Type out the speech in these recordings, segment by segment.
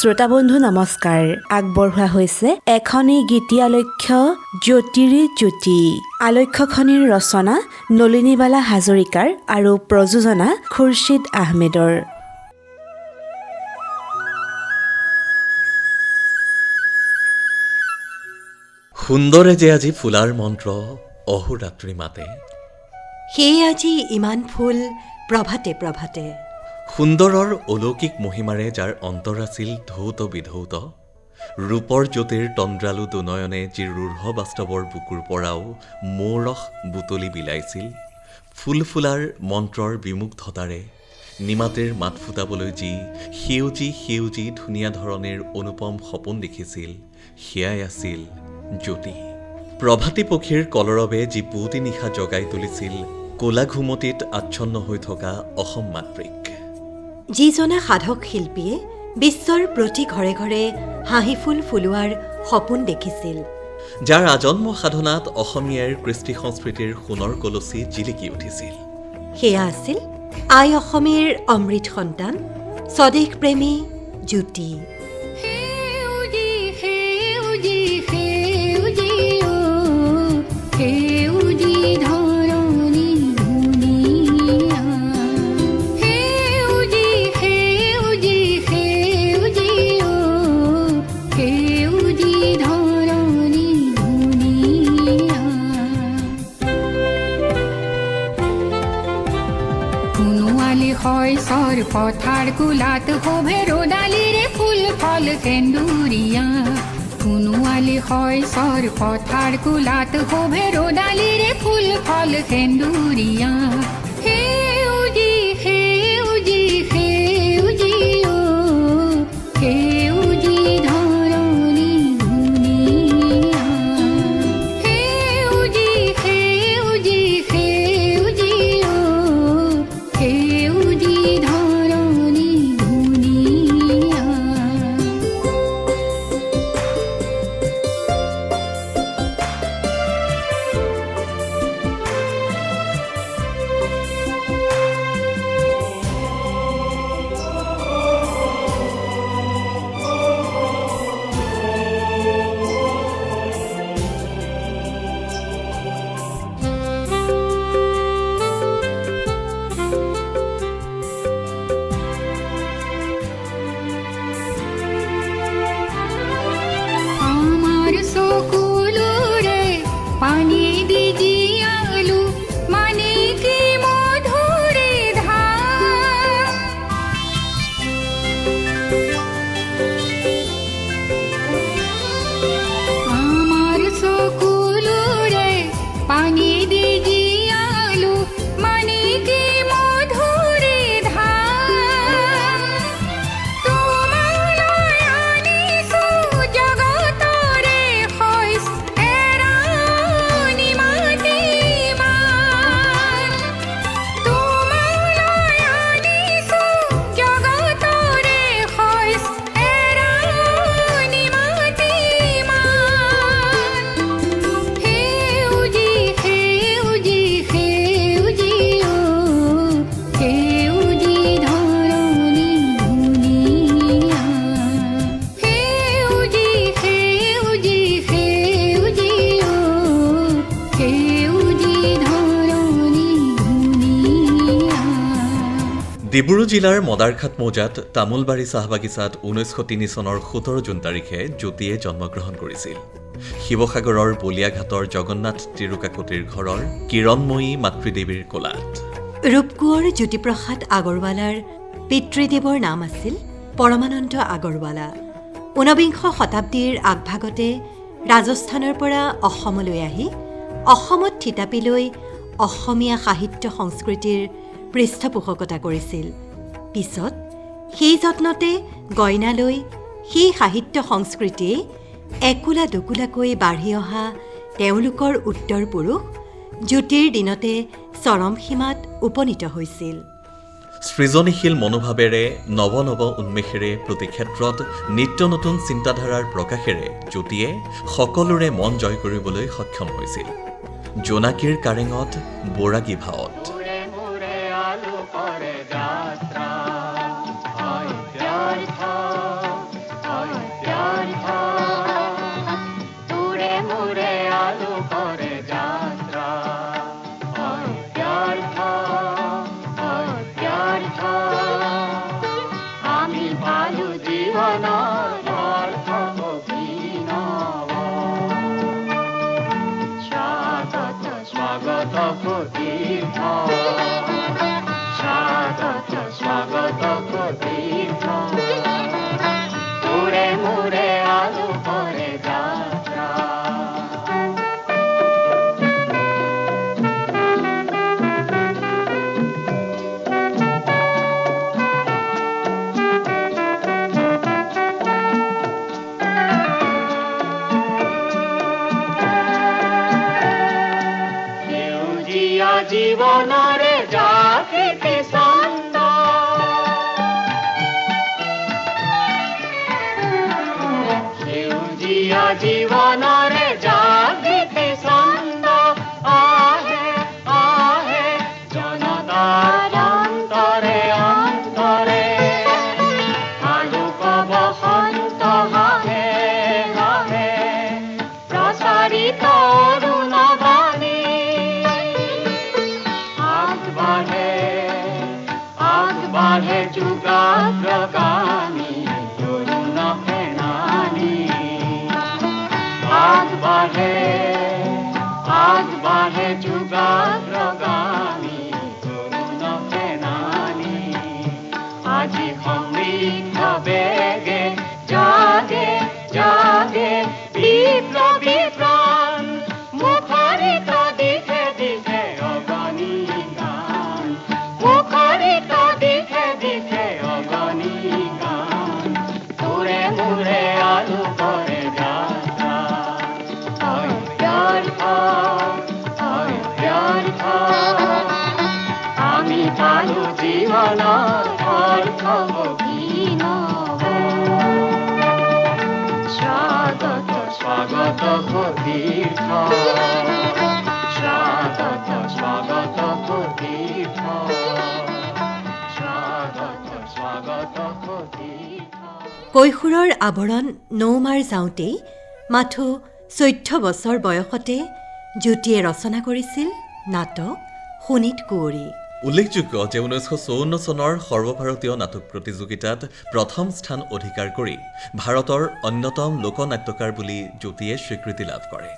শ্ৰোতাবন্ধু নমস্কাৰ। আগবঢ়োৱা হৈছে এখনি গীতিয়ালক্ষ্য জ্যোতিৰি জ্যোতি। আলক্ষ্যখনিৰ ৰচনা নলিনীবালা হাজৰিকাৰ আৰু প্ৰযোজনা খুৰশ্বিদ আহমেদৰ। সুন্দৰে যে আজি ফুলাৰ মন্ত্ৰ অহোৰাত্ৰি মাতে। সেয়ে আজি ইমান ফুল প্ৰভাতে প্ৰভাতে। সুন্দৰৰ অলৌকিক মহিমাৰে যাৰ অন্তৰ আছিল ধৌত বিধৌত ৰূপৰ জ্যোতিৰ তন্দ্ৰালু দুনয়নে যি ৰুঢ় বাস্তৱৰ বুকুৰ পৰাও মৌৰস বুটলি বিলাইছিল। ফুল ফুলাৰ মন্ত্ৰৰ বিমুগ্ধতাৰে নিমাতেৰ মাত ফুটাবলৈ যি সেউজী সেউজী ধুনীয়া ধৰণেৰ অনুপম সপোন দেখিছিল সেয়াই আছিল জ্যোতি। প্ৰভাতী পক্ষীৰ কলৰৱে যি পুৱতি নিশা জগাই তুলিছিল ক'লা ঘুমটিত আচ্ছন্ন হৈ থকা অসম মাতৃক। যিজনা সাধক শিল্পীয়ে বিশ্বৰ প্ৰতি ঘৰে ঘৰে হাঁহি ফুল ফুলোৱাৰ সপোন দেখিছিল। যাৰ আজন্ম সাধনাত অসমীয়াৰ কৃষ্টি সংস্কৃতিৰ সোণৰ কলচী জিলিকি উঠিছিল। সেয়া আছিল আই অসমীৰ অমৃত সন্তান স্বদেশ প্ৰেমী জ্যোতি। কুলাত हो भेरो डाली ফুল, ফল কেন্দুরিয়া সোনোৱালী হয় চৰ কুলাত কোলাত শোভে ৰ'দালিৰে ফুল, ফল কেন্দুৰিয়া ডিব্ৰু জিলাৰ মদাৰঘাট মৌজাত তামোলবাৰী চাহ বাগিচাত ঊনৈছশ তিনি চনৰ সোতৰ জুন তাৰিখে জ্যোতিয়ে জন্মগ্ৰহণ কৰিছিল। শিৱসাগৰৰ বলিয়াঘাটৰ জগন্নাথ তিৰুকাকতিৰ ঘৰৰ কিৰণময়ী মাতৃদেৱীৰ কোলাত। ৰূপকোঁৱৰ জ্যোতিপ্ৰসাদ আগৰৱালাৰ পিতৃদেৱৰ নাম আছিল পৰমানন্দ আগৰৱালা। ঊনবিংশ শতাব্দীৰ আগভাগতে ৰাজস্থানৰ পৰা অসমলৈ আহি অসমত থিতাপি লৈ অসমীয়া সাহিত্য সংস্কৃতিৰ পৃষ্ঠপোষকতা কৰিছিল। পিছত সেই যত্নতে গইনা লৈ সেই সাহিত্য সংস্কৃতিয়ে একোলা দুকোলাকৈ বাঢ়ি অহা তেওঁলোকৰ উত্তৰ পুৰুষ জ্যোতিৰ দিনতে চৰম সীমাত উপনীত হৈছিল। সৃজনীশীল মনোভাৱেৰে নৱ নৱ উন্মেষেৰে প্ৰতি ক্ষেত্ৰত নিত্য নতুন চিন্তাধাৰাৰ প্ৰকাশেৰে জ্যোতিয়ে সকলোৰে মন জয় কৰিবলৈ সক্ষম হৈছিল। জোনাকীৰ কাৰেঙত বৈৰাগী ভাৱত সেউজীয়া है जुगा কৈশোৰৰ আৱৰণ নৌমাৰ যাওঁতেই মাথো চৈধ্য বছৰ বয়সতে জ্যোতিয়ে ৰচনা কৰিছিল নাটক সোণিত কুঁৱৰী। উল্লেখযোগ্য যে ঊনৈছশ চৌৱন্ন চনৰ সৰ্বভাৰতীয় নাটক প্ৰতিযোগিতাত প্ৰথম স্থান অধিকাৰ কৰি ভাৰতৰ অন্যতম লোকনাট্যকাৰ বুলি জ্যোতিয়ে স্বীকৃতি লাভ কৰে।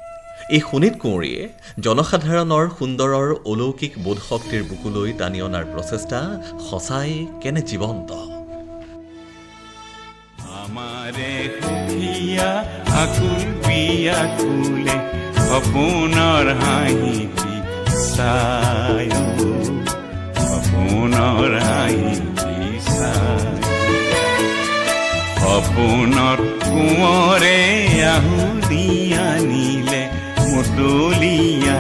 এই সোণিত কুঁৱৰীয়ে জনসাধাৰণৰ সুন্দৰৰ অলৌকিক বোধশক্তিৰ বুকুলৈ টানি অনাৰ প্ৰচেষ্টা সঁচাই কেনে জীৱন্ত! তারে সুখিয়া আকুল বিয়া কুলে সপোনৰ হাঁহি চায় সপোনৰ হাঁহি চায় সপোনত কোঁৱৰে আহুৰি আনিলে মুদলীয়া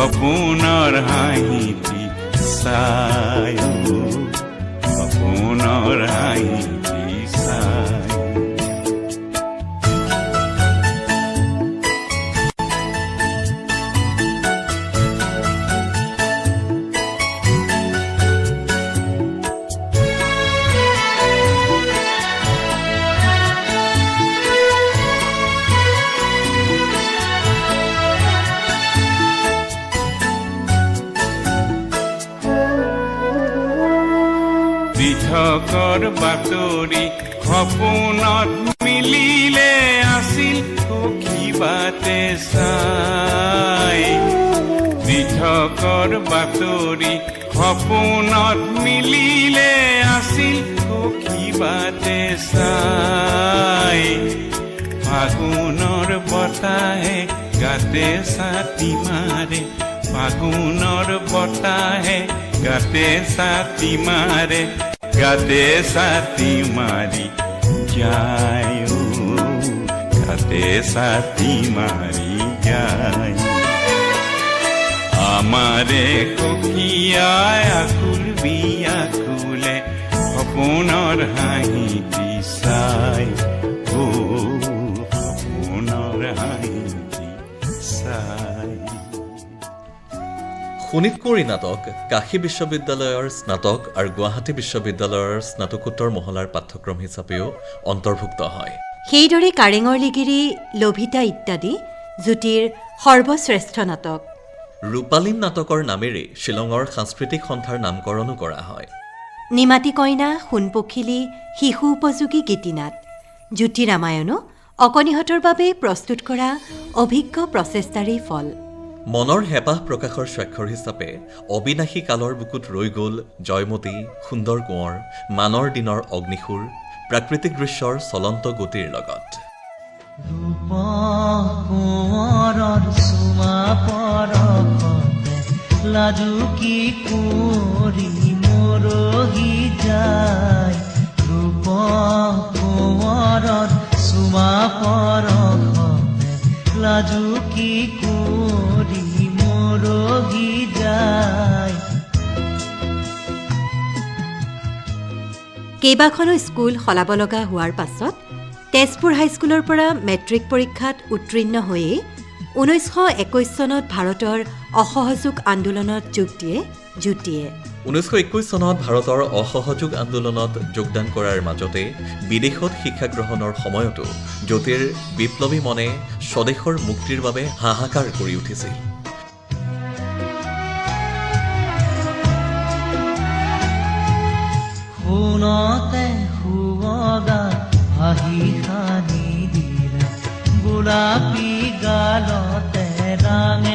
আপোনাৰ হাঁহিটি চাই আপোনাৰ হাঁহি বাতৰি সপোনত মিলিলে আছিল সখী বাটে চাই। পৃথকৰ বাতৰি সপোনত মিলিলে আছিল সখী বাটে চাই। ফাগুনৰ বতাহে গাতে ছাতি মাৰে ফাগুনৰ বতাহে গাতে ছাতি মাৰে কাতে সাথী মারি যায় কাতে সাথী মারি যায় আমারে ককিয়ায় আকুল বিয়াকুলে সপোনৰ হাঁহি চাই শোণিতকুঁৱৰী নাটক কাশী বিশ্ববিদ্যালয়ৰ স্নাতক আৰু গুৱাহাটী বিশ্ববিদ্যালয়ৰ স্নাতকোত্তৰ মহলাৰ পাঠ্যক্ৰম হিচাপেও অন্তৰ্ভুক্ত হয়। সেইদৰে কাৰেঙৰ লিগিৰি লভিতা ইত্যাদি জ্যোতিৰ সৰ্বশ্ৰেষ্ঠ নাটক। ৰূপালীন নাটকৰ নামেৰে শ্বিলঙৰ সাংস্কৃতিক সন্থাৰ নামকৰণো কৰা হয়। নিমাতী কইনা সোণপখিলী শিশু উপযোগী গীতিনাট জ্যোতি ৰামায়ণো অকণিহঁতৰ বাবে প্ৰস্তুত কৰা অভিজ্ঞ প্ৰচেষ্টাৰেই ফল। মনৰ হেঁপাহ প্ৰকাশৰ স্বাক্ষৰ হিচাপে অবিনাশী কালৰ বুকুত ৰৈ গ'ল জয়মতী সুন্দৰ কোঁৱৰ মানৰ দিনৰ অগ্নিসুৰ প্ৰাকৃতিক দৃশ্যৰ চলন্ত গতিৰ লগত। লাজুকী লাজুকী কেইবাখনো স্কুল সলাব লগা হোৱাৰ পাছত তেজপুৰ হাইস্কুলৰ পৰা মেট্ৰিক পৰীক্ষাত উত্তীৰ্ণ হৈয়েই ঊনৈছশ একৈছ চনত ভাৰতৰ অসহযোগ আন্দোলনত যোগ দিয়ে জ্যোতিয়ে ঊনৈছশ একৈছ চনত ভাৰতৰ অসহযোগ আন্দোলনত যোগদান কৰাৰ মাজতে বিদেশত শিক্ষা গ্ৰহণৰ সময়তো জ্যোতিৰ বিপ্লৱী মনে স্বদেশৰ মুক্তিৰ বাবে হাহাকাৰ কৰি উঠিছিল। শুনতে শুৱগা হাঁহি সানি দিলে গোলাপী গালতে ৰাঙে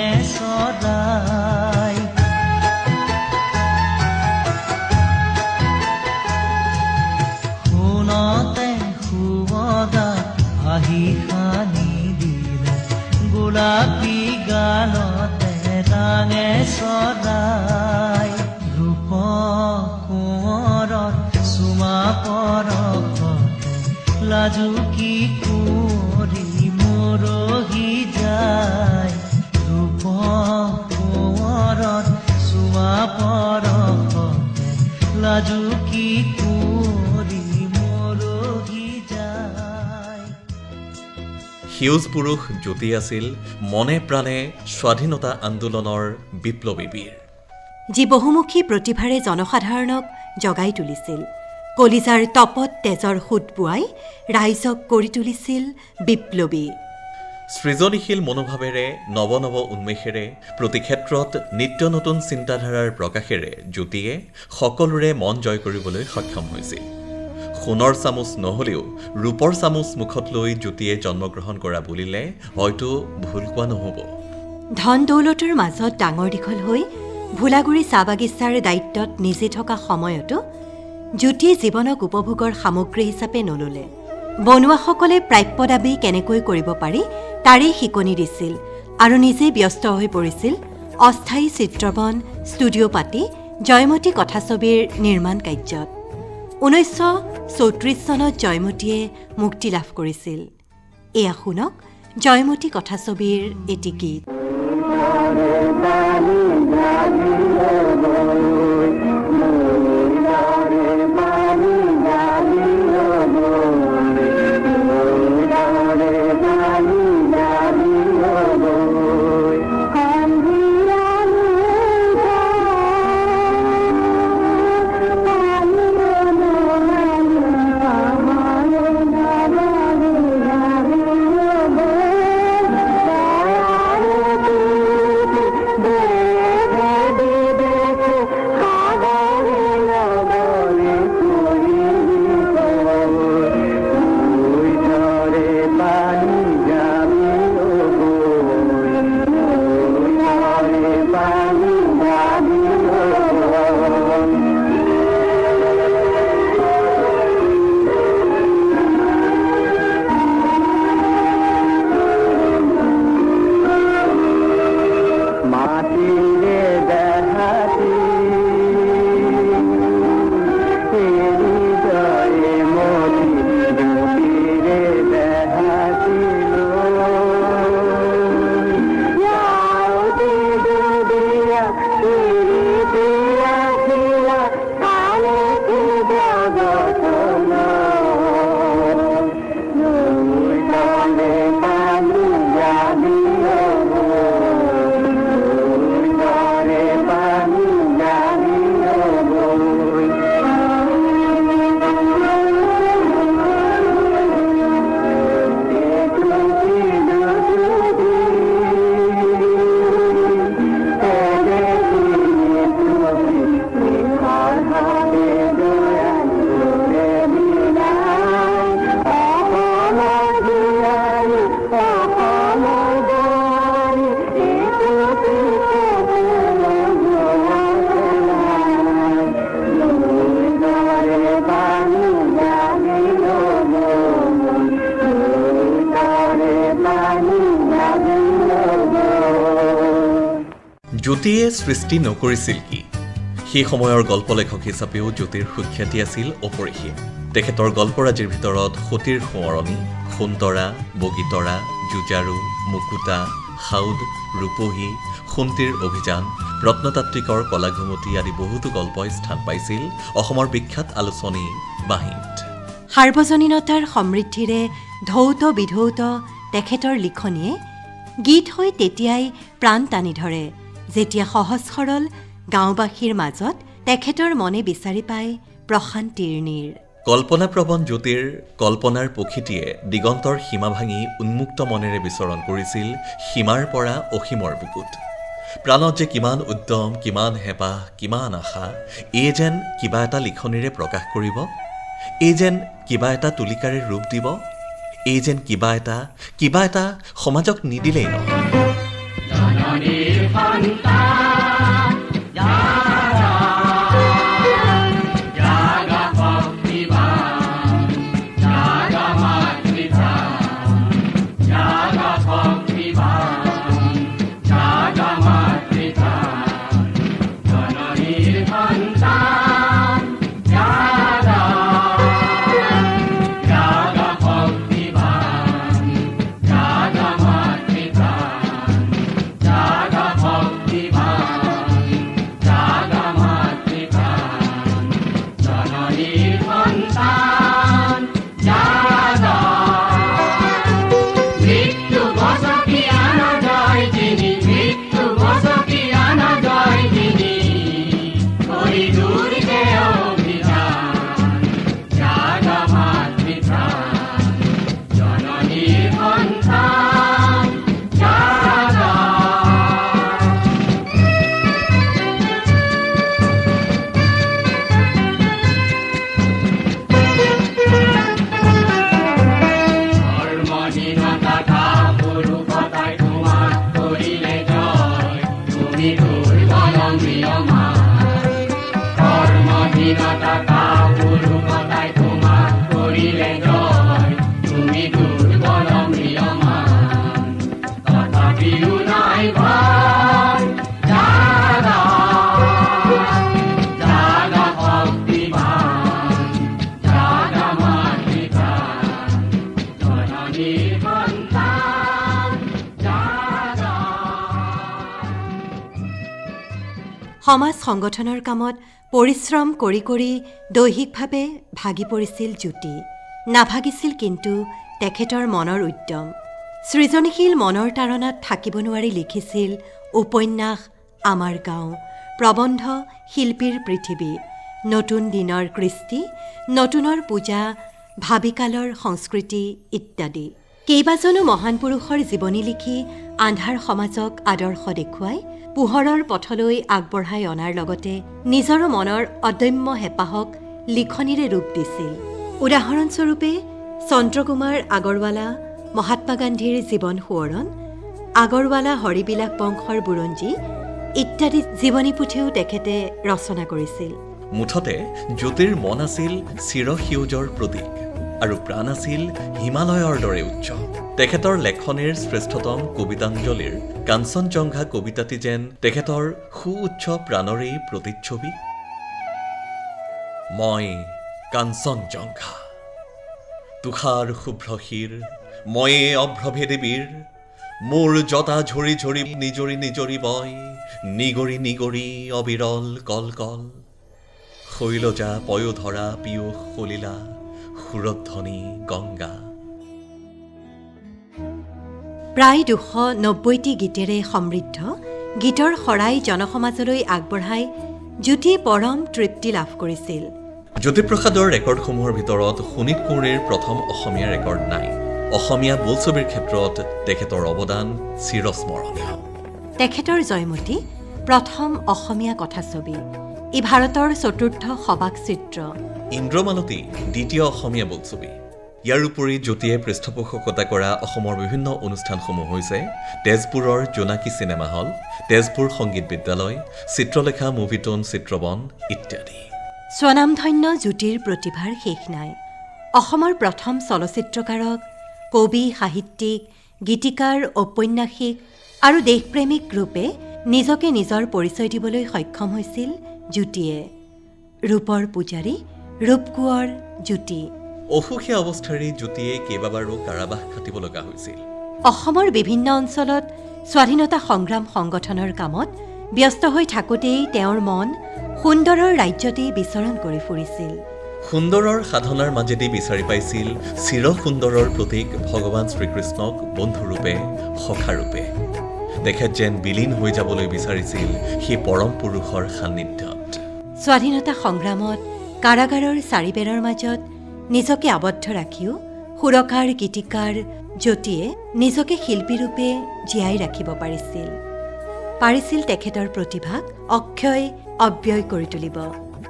সেউজ পুৰুষ জ্যোতি আছিল মনে প্ৰাণে স্বাধীনতা আন্দোলনৰ বিপ্লৱী বীৰ। যি বহুমুখী প্ৰতিভাৰে জনসাধাৰণক জগাই তুলিছিল কলিজাৰ তপত তেজৰ সোঁত বোৱাই ৰাইজক কৰি তুলিছিল বিপ্লৱী। সৃজনীশীল মনোভাৱেৰে নৱ নৱ উন্মেষেৰে প্ৰতি ক্ষেত্ৰত নিত্য নতুন চিন্তাধাৰাৰ প্ৰকাশেৰে জ্যোতিয়ে সকলোৰে মন জয় কৰিবলৈ সক্ষম হৈছিল। সোণৰ চামুচ নহ'লেও ৰূপৰ চামুচ মুখত লৈ জ্যোতিয়ে জন্মগ্ৰহণ কৰা বুলিলে হয়তো ভুল কোৱা নহ'ব। ধন দৌলতৰ মাজত ডাঙৰ দীঘল হৈ ভোলাগুৰি চাহ বাগিচাৰ দায়িত্বত নিজে থকা সময়তো জ্যোতিয়ে জীৱনক উপভোগৰ সামগ্ৰী হিচাপে নললে। বনুৱাসকলে প্ৰাপ্য দাবী কেনেকৈ কৰিব পাৰি তাৰেই শিকনি দিছিল আৰু নিজে ব্যস্ত হৈ পৰিছিল। অস্থায়ী চিত্ৰবন ষ্টুডিঅ' পাতি জয়মতী কথাছবিৰ নিৰ্মাণ কাৰ্যত। ঊনৈছশ চৌত্ৰিছ চনত জয়মতীয়ে মুক্তি লাভ কৰিছিল। এয়া শুনক জয়মতী কথাছবিৰ এটি গীত। জ্যোতিয়ে সৃষ্টি নকৰিছিল কি? সেই সময়ৰ গল্পলেখক হিচাপেও জ্যোতিৰ সুখ্যাতি আছিল অপৰিসীম। তেখেতৰ গল্পৰাজিৰ ভিতৰত সতীৰ সোঁৱৰণী সোণতৰা বগীতৰা যুঁজাৰু মুকুতা সাউদ ৰূপহী সোণটিৰ অভিযান ৰত্নতাত্ত্বিকৰ কলাঘুমতি আদি বহুতো গল্পই স্থান পাইছিল অসমৰ বিখ্যাত আলোচনী বাঁহীত সাৰ্বজনীনতাৰ সমৃদ্ধিৰে ধৌত বিধৌত তেখেতৰ লিখনিয়ে গীত হৈ তেতিয়াই প্ৰাণ টানি ধৰে। যেতিয়া সহজ সৰল গাঁওবাসীৰ মাজত তেখেতৰ মনে বিচাৰি পায় প্ৰশান্তিৰ নীৰ। কল্পনাপ্ৰৱণ জ্যোতিৰ কল্পনাৰ প্ৰকৃতিয়ে দিগন্তৰ সীমা ভাঙি উন্মুক্ত মনেৰে বিচৰণ কৰিছিল সীমাৰ পৰা অসীমৰ বুকুত। প্ৰাণত যে কিমান উদ্যম কিমান হেঁপাহ কিমান আশা এই যেন কিবা এটা লিখনিৰে প্ৰকাশ কৰিব এই যেন কিবা এটা তুলিকাৰে ৰূপ দিব এই যেন কিবা এটা কিবা এটা সমাজক নিদিলেই নহয়। ดีพันตา সমাজ সংগঠনৰ কামত পৰিশ্ৰম কৰি কৰি দৈহিকভাৱে ভাগি পৰিছিল জ্যোতি। নাভাগিছিল কিন্তু তেখেতৰ মনৰ উদ্যম। সৃজনীশীল মনৰ তাৰণাত থাকিব নোৱাৰি লিখিছিল উপন্যাস আমাৰ গাঁও, প্ৰবন্ধ শিল্পীৰ পৃথিৱী। নতুন দিনৰ কৃষ্টি, নতুনৰ পূজা, ভাবিকালৰ সংস্কৃতি ইত্যাদি। কেইবাজনো মহান পুৰুষৰ জীৱনী লিখি আন্ধাৰ সমাজক আদৰ্শ দেখুৱাই পোহৰৰ পথলৈ আগবঢ়াই অনাৰ লগতে নিজৰো মনৰ অদম্য হেঁপাহক লিখনিৰে ৰূপ দিছিল। উদাহৰণস্বৰূপে চন্দ্ৰকুমাৰ আগৰৱালা মহাত্মা গান্ধীৰ জীৱন সোঁৱৰণ আগৰৱালা হৰিবিলাস বংশৰ বুৰঞ্জী ইত্যাদি জীৱনী পুথিও তেখেতে ৰচনা কৰিছিল। মুঠতে জ্যোতিৰ মন আছিল চিৰসেউজৰ প্ৰতীক। আৰু প্ৰাণ আছিল হিমালয়ৰ দৰে উচ্চ। তেখেতৰ লেখনিৰ শ্ৰেষ্ঠতম কবিতাঞ্জলিৰ কাঞ্চনজংঘা কবিতাটি যেন তেখেতৰ সু উচ্চ প্ৰাণৰেই প্ৰতিচ্ছবি। মই কাঞ্চনজংঘা, তুষাৰ শুভ্ৰ শিৰ ময়ে অভ্ৰভেদী বীৰ মোৰ জতা ঝৰি ঝৰি নিজৰি নিজৰি বয় নিগৰি নিগৰি অবিৰল কল কল শৈলজা পয়োধৰা পীয়ুষ সলিলা সুৰধ্বনি গংগা। প্ৰায় দুশ নব্বৈটি গীতেৰে সমৃদ্ধ গীতৰ শৰাই জনসমাজলৈ আগবঢ়াই জ্যোতি পৰম তৃপ্তি লাভ কৰিছিল। জ্যোতিপ্ৰসাদৰ ৰেকৰ্ডসমূহৰ ভিতৰত সুনীত কোঁৱৰীৰ প্ৰথম অসমীয়া ৰেকৰ্ড নাই। অসমীয়া বোলছবিৰ ক্ষেত্ৰত তেখেতৰ অৱদান চিৰস্মৰণীয়। তেখেতৰ জয়মতী প্ৰথম অসমীয়া কথাছবি। ই ভাৰতৰ চতুৰ্থ সবাক চিত্ৰ। ইন্দ্ৰমালতী দ্বিতীয় অসমীয়া বোলছবি। ইয়াৰ উপৰি জ্যোতিয়ে পৃষ্ঠপোষকতা কৰা অসমৰ বিভিন্ন অনুষ্ঠানসমূহ হৈছে তেজপুৰৰ জোনাকী চিনেমা হল তেজপুৰ সংগীত বিদ্যালয় চিত্ৰলেখা মুভিটোন চিত্ৰবন ইত্যাদি। স্বনামধন্য জ্যোতিৰ প্ৰতিভাৰ শেষ নাই। অসমৰ প্ৰথম চলচ্চিত্ৰকাৰক কবি সাহিত্যিক গীতিকাৰ ঔপন্যাসিক আৰু দেশপ্ৰেমিক ৰূপে নিজকে নিজৰ পৰিচয় দিবলৈ সক্ষম হৈছিল জ্যোতিয়ে ৰূপৰ পূজাৰী ৰূপ কোঁৱৰ জ্যোতি অসুখীয়া অৱস্থাৰে জ্যোতিয়ে কেইবাবাৰো কাৰাবাস খাটিব লগা হৈছিল। অসমৰ বিভিন্ন অঞ্চলত স্বাধীনতা সংগ্ৰাম সংগঠনৰ কামত ব্যস্ত হৈ থাকোঁতেই তেওঁৰ মন সুন্দৰৰ ৰাজ্যতেই বিচৰণ কৰি ফুৰিছিল। সুন্দৰৰ সাধনাৰ মাজেদি বিচাৰি পাইছিল চিৰ সুন্দৰৰ প্ৰতীক ভগৱান শ্ৰীকৃষ্ণক বন্ধুৰূপে সখাৰূপে। তেখেত যেন বিলীন হৈ যাবলৈ বিচাৰিছিল সেই পৰম পুৰুষৰ সান্নিধ্যত স্বাধীনতা সংগ্ৰামত কাৰাগাৰৰ চাৰিবেৰৰ মাজত নিজকে আবদ্ধ ৰাখিও সুৰকাৰ গীতিকাৰ জ্যোতিয়ে নিজকে শিল্পীৰূপে জীয়াই ৰাখিব পাৰিছিল। পাৰিছিল তেখেতৰ প্ৰতিভাক অক্ষয় অব্যয় কৰি তুলিব।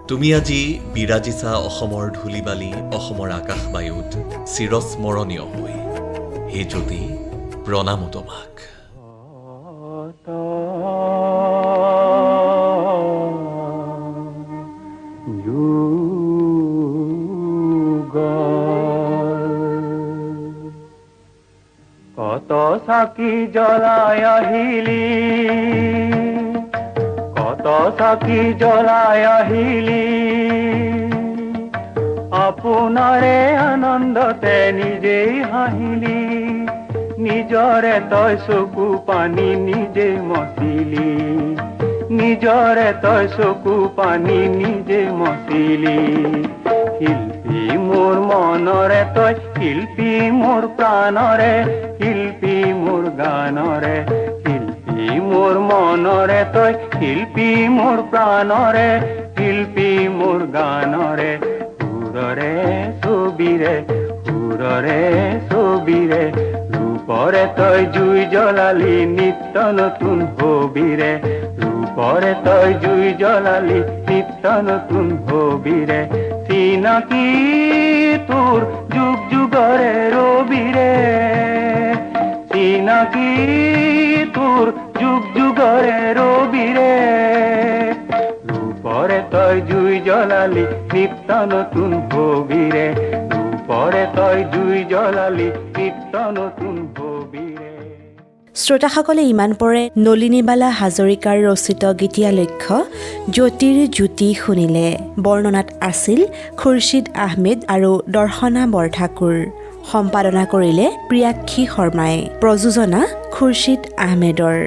তুমি আজি বিৰাজিছা অসমৰ ধূলিবালি অসমৰ আকাশ বায়ুত চিৰস্মৰণীয় হৈ। হে জ্যোতি প্ৰণামো তোমাক। চাকি জ্বলাই আহিলি। কত চাকি জ্বলাই আহিলি। আপোনাৰে আনন্দতে নিজেই হাঁহিলি। নিজৰে তই চকু পানী নিজেই মচিলি নিজৰে তই চকু পানী নিজে মচিলি শিল্পী মোৰ মনৰে তই শিল্পী মোৰ প্ৰাণৰে শিল্পী মোৰ গানৰে শিল্পী মোৰ মনৰে তই শিল্পী মোৰ প্ৰাণৰে শিল্পী মোৰ গানৰে সুৰৰে ছবিৰে সুৰৰে ছবিৰে ৰূপৰে তই জুই জ্বলালি নিত্য নতুন হবিৰে ৰূপৰে তই জুই জ্বলালি নিত্য নতুন হবিৰে এটি নাকি তোর যুগ যুগরে রবিরে নাকি তোর যুগ যুগরে রবিরে রূপরে তই জুই জ্বলালি নিত্য নতুন ভোগিরে পরে তই জুই জ্বলালি নিত্য নতুন শ্ৰোতাসকলে ইমান পৰে নলিনীবালা হাজৰিকাৰ ৰচিত গীতীয়া লক্ষ্য, জ্যোতিৰ জ্যোতি শুনিলে। বৰ্ণনাত আছিল খুৰছিদ আহমেদ আৰু দৰ্শনা বৰঠাকুৰ। সম্পাদনা কৰিলে প্ৰিয়াক্ষী শৰ্মাই। প্ৰযোজনা খুৰছিদ আহমেদৰ।